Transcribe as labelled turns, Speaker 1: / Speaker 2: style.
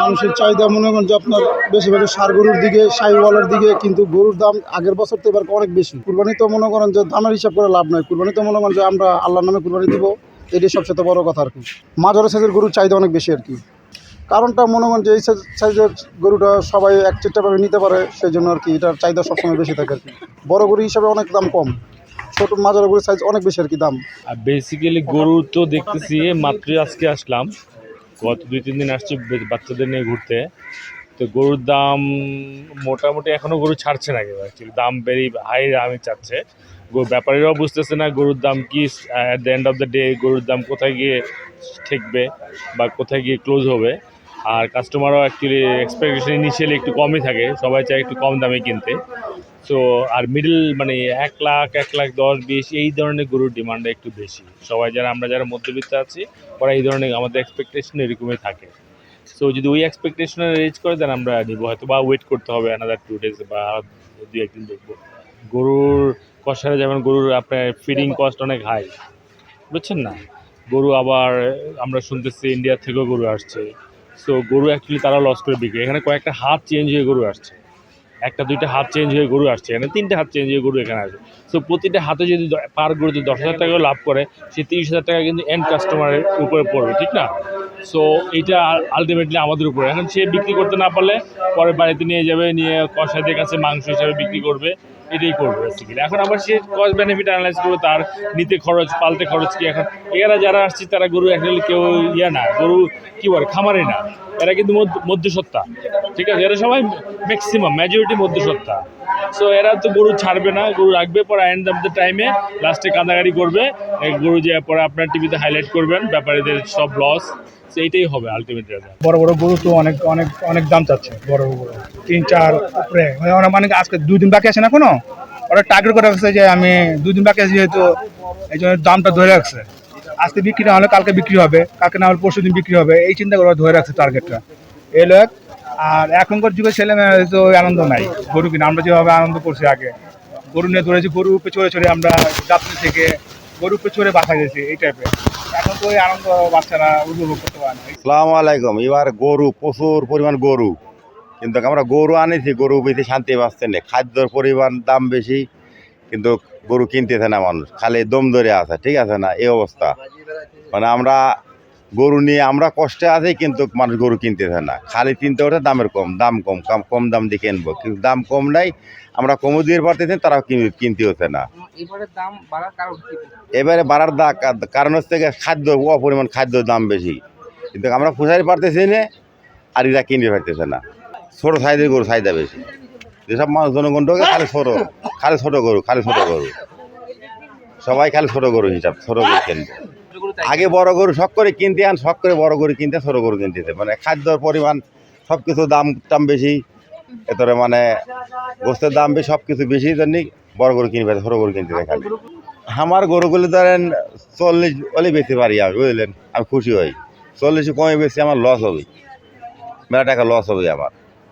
Speaker 1: মানুষের চাহিদা মনে করেন যে আপনার বেশিরভাগ সার গরুর দিকে, সাইওয়ালের দিকে, কিন্তু গরুর দাম আগের বছর তো এবার অনেক বেশি। কুরবানি তো মনে করেন যে দামের হিসাব করে লাভ নাই। কুরবানি তো মনে করেন যে আমরা আল্লাহর নামে কুরবানি দিব এটাই সবচেয়ে বড় কথা আর কি। মাঝারি সাইজের গরুর চাহিদা অনেক বেশি আর কি। কারণটা মনে করেন যে এই সাইজের গরুটা সবাই এক চিট্টাভাবে নিতে পারে সেই জন্য আর কি এটার চাহিদা সবসময় বেশি থাকে আর কি। বড় গরু হিসাবে অনেক দাম কম, ছোট মাঝারি গরুর সাইজ অনেক বেশি আর কি দাম।
Speaker 2: আর বেসিক্যালি গরু তো দেখতেছি, মাত্রই আজকে আসলাম। গত দুই, তিন দিন আসছে বাচ্চাদের নিয়ে ঘুরতে। তো গরুর দাম মোটামুটি এখনও গরু ছাড়ছে না কেউ অ্যাকচুয়ালি দাম ভেরি হাই আমি চাচ্ছে। ব্যাপারীরাও বুঝতেছে না গরুর দাম কি at the end of the day গরুর দাম কোথায় গিয়ে ঠেকবে বা কোথায় গিয়ে ক্লোজ হবে। আর কাস্টমারও অ্যাকচুয়ালি এক্সপেকটেশন ইনিশিয়ালি একটু কমই থাকে, সবাই চায় একটু কম দামে কিনতে। সো আর মিডল মানে এক লাখ এক লাখ দশ বিশ এই ধরনের গরুর ডিমান্ডটা একটু বেশি। সবাই যারা আমরা যারা মধ্যবিত্ত আছি ওরা এই ধরনের আমাদের এক্সপেকটেশন এরকমই থাকে। সো যদি ওই এক্সপেকটেশনে রিচ করে দেন আমরা নিবো। হয়তো বা ওয়েট করতে হবে অ্যানাদার টু ডেজ বা দু একদিন দেখব। গরুর কষারে যেমন গরুর আপনার ফিডিং কস্ট অনেক হাই বুঝছেন না? গরু আবার আমরা শুনতেছি ইন্ডিয়া থেকেও গরু আসছে। সো গরু অ্যাকচুয়ালি তারা লস করে বিক্রি। এখানে কয়েকটা হাত চেঞ্জ হয়ে গরু আসছে। একটা, দুইটা হাত চেঞ্জ হয়ে গরু আসছে, এখানে তিনটে হাত চেঞ্জ হয়ে গরু এখানে আসে। সো প্রতিটা হাতে যদি পার গরু যদি দশ হাজার টাকা লাভ করে সে তিরিশ হাজার টাকা কিন্তু এন্ড কাস্টমারের উপরে পড়বে, ঠিক না? সো এইটা আলটিমেটলি আমাদের উপরে। এখন সে বিক্রি করতে না পারলে পরে বাড়িতে নিয়ে যাবে, নিয়ে কষাইদের কাছে মাংস হিসাবে বিক্রি করবে, এটাই করবে বেসিক্যালি এখন আবার সে কস্ট বেনিফিট অ্যানালাইজ করবে, তার নিতে খরচ, পালতে খরচ কি এখন? এরা যারা আসছে, তারা গরু অ্যাকচুয়ালি কেউ ইয়ে না, গরু কী বলে খামারে না। এরা কিন্তু মধ্য- মধ্যসত্ত্বা, ঠিক আছে? এরা সবাই ম্যাক্সিমাম মেজরিটি মধ্যসত্ত্বা। সো এরা তো গরু ছাড়বে না, গরু রাখবে, পরে এন্ড অফ দ্য টাইমে লাস্টে কাঁদাগাড়ি করবে। গরু যে, পরে আপনার টিভিতে হাইলাইট করবেন, ব্যাপারীদের সব লস এইটাই হবে আলটিমেট
Speaker 3: বড় বড় গরু তো অনেক অনেক অনেক দাম চাচ্ছে, বড় বড় গরু। তিন, চার, উপরে। মানে ওরা মানে আজকে দুই দিন বাকি আছে না কোনো ওরা টার্গেট করে রাখছে যে, আমি দুই দিন বাকি আছে যেহেতু, এই জন্য দামটা ধরে রাখছে। আজকে বিক্রি না হলে কালকে বিক্রি হবে, কালকে না হলে পরশু দিন বিক্রি হবে। এই চিন্তা করে ধরে রাখছে টার্গেটটা এই লোক, আর এখনকার যুগে ছেলে মেয়েরা তো আনন্দ নাই, গরু কিনা। আমরা যেভাবে আনন্দ করছি আগে, গরু নিয়ে ধরেছি, গরু উপরে চড়ে চড়ে আমরা যাত্রী থেকে গরু উপরে চড়ে বাসা গেছি, এই টাইপের এখন তো ওই আনন্দ বাচ্চারা উপভোগ করতে পারে
Speaker 4: সালাম আলাইকুম। এবার গরু, প্রচুর পরিমাণ গরু। কিন্তু আমরা গরু আনেছি, গরু বেশি শান্তি পাচ্ছে না খাদ্যর পরিমাণ দাম বেশি। কিন্তু গরু কিনতেছে না মানুষ খালি দম ধরে আছে ঠিক আছে না? এই অবস্থা। মানে আমরা গরু নিয়ে আমরা কষ্টে আছি কিন্তু মানুষ গরু কিনতেছে না। খালি কিনতে ওঠে দামের কম দাম কম কম কম দাম দিয়ে কিনবো। কিন্তু দাম কম নাই আমরা কমও দিয়ে পারতেছি তারাও কিন- কিনতে হচ্ছে না।
Speaker 5: এবারে দাম বাড়ার
Speaker 4: এবারে বাড়ার দা কারণ হচ্ছে খাদ্য অপরিমাণ খাদ্যর দাম বেশি। কিন্তু আমরা পুষাই পারতেছি না আর এরা কিনতে পারতেছে না। ছোটো সাইজের গরু চাহিদা বেশি। যেসব মানুষ জনগণটাকে খালি ছোটো খালি ছোটো গরু খালি ছোটো গরু সবাই খালি ছোটো গরু হিসাব, ছোটো গরু কিনবে। আগে বড় গরু শখ করে কিনতে আন, শখ করে বড় গরু কিনতে ছোটো গরু কিনতেছে মানে খাদ্যর পরিমাণ সব কিছু দাম টাম বেশি। এতরে মানে গোস্তের দাম বেশি সব কিছু বেশি জন্যই বড় গরু কিনবে, ছোটো গরু কিনতেছে খালি। আমার গরুগুলো ধরেন চল্লিশ হলে বেশি পারি আমি, বুঝলেন? আমি খুশি হই। চল্লিশ কমে বেশি আমার লস হবে। মেলা টাকা লস হবে আমার।